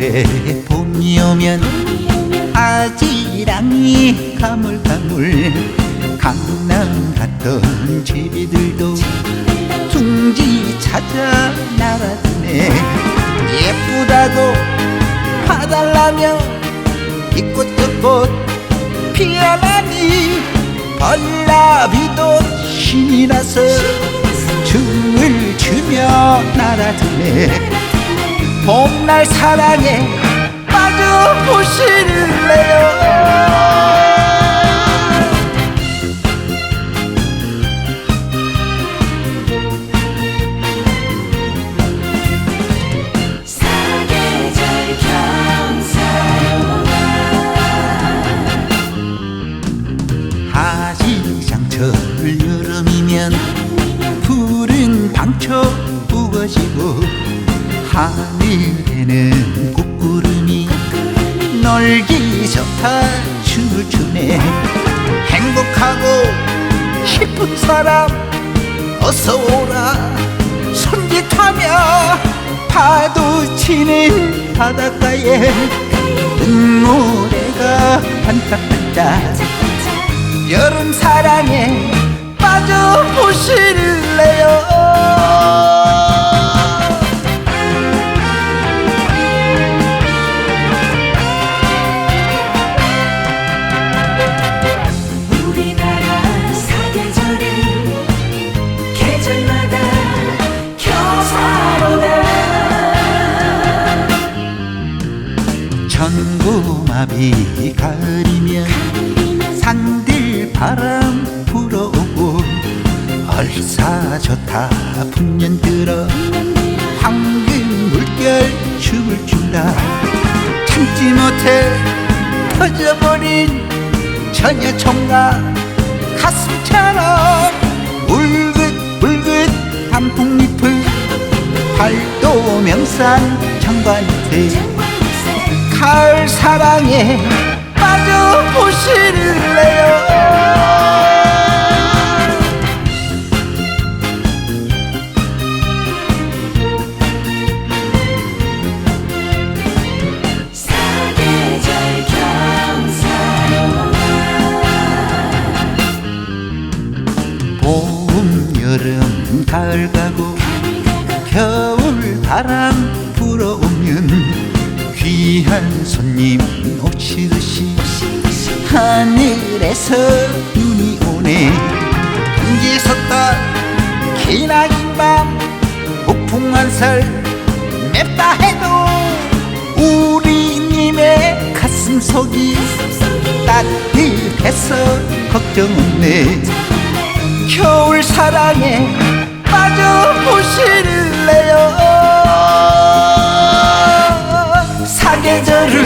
그래. 봄이 오면 아지랑이 가물가물 강남 갔던 제비들도 둥지 찾아 날아드네. 예쁘다고 봐달라며 이꽃 저꽃 피어나니 벌나비도 신이 나서 춤을 추며 날아드네. 날 사랑에 빠져보실래요? 여름이면 푸른 당초 우거지고 하늘에는 꽃구름이 널기 좋다 춤을 추네. 행복하고 싶은 사람 어서 오라. 손짓하며 파도 치는 바닷가에 눈모래가 반짝반짝 여름 사랑에 빠져보실래요 전구마비 가리면 산들 바람 불어오고 얼싸 좋다. 풍년 들어 황금 물결 춤을 춘다. 참지 못해 터져버린 처녀 총각 가슴처럼 울긋불긋 단풍잎을 팔도 명산 정관태 가을 사랑에 빠져보실래요? 여름 가을 가고 겨울 바람 불어오면 귀한 손님 오시듯이 하늘에서 눈이 오네. 동기 섰다. 기나긴 밤 폭풍 한살 맵다 해도 우리님의 가슴속이 따뜻해서 걱정 없네. 겨울 사랑에 빠져보실래요 사계절은 겨울